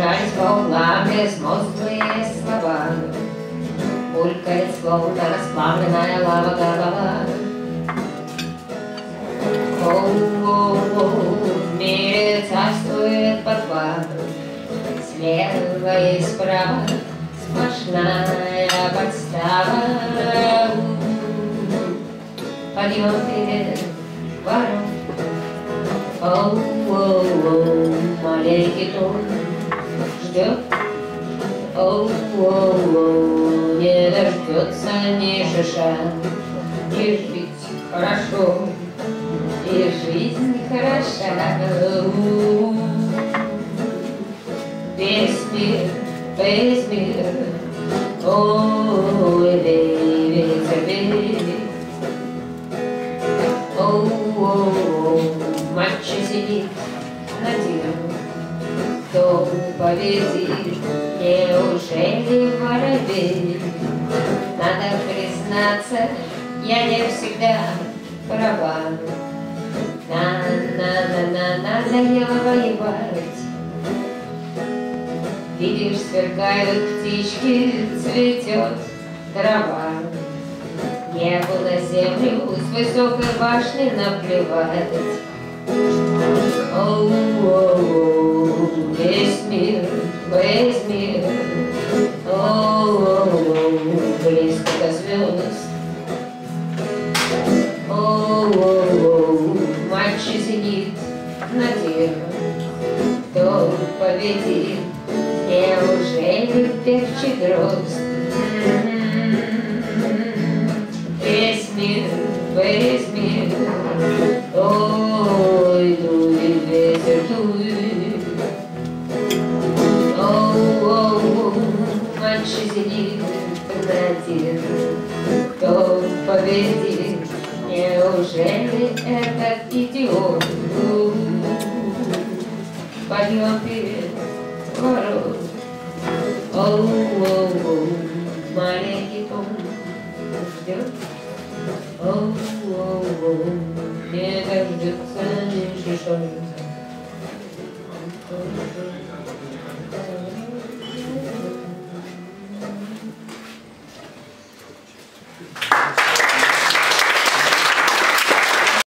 Разбежались по углам безмозглые слова. Булькает словно расплавленная лава голова. В мире царствует подвал. Слева и справа сплошная подстава. Подъем перед вором. Оу-оу-оу, маленький том ждет. Оу-оу-оу, не дождется ни шиша. И жить хорошо, и жизнь хороша. У-у-у. Весь мир, весь мир, ой, ветер, ветер. Оу-оу-оу, мальчик сидит на дереве, кто победит, неужели воробей? Надо признаться, я не всегда права. На-на-на-на, надоело воевать. Видишь, сверкают птички, цветет трава. Небу на землю с высокой башни наплевать. Весь мир, весь мир, Оу-оу-оу, близко до звезд. Оу-оу-оу, мальчик сидит на дереве, кто победит, неужели перчик дрозд? Весь мир, весь мир, ой, дует дереве, кто победит, неужели этот идиот? Подъем перед ворот. Оу-оу-оу, маленький том ждет. Оу-оу-оу, не дождется ни шишок.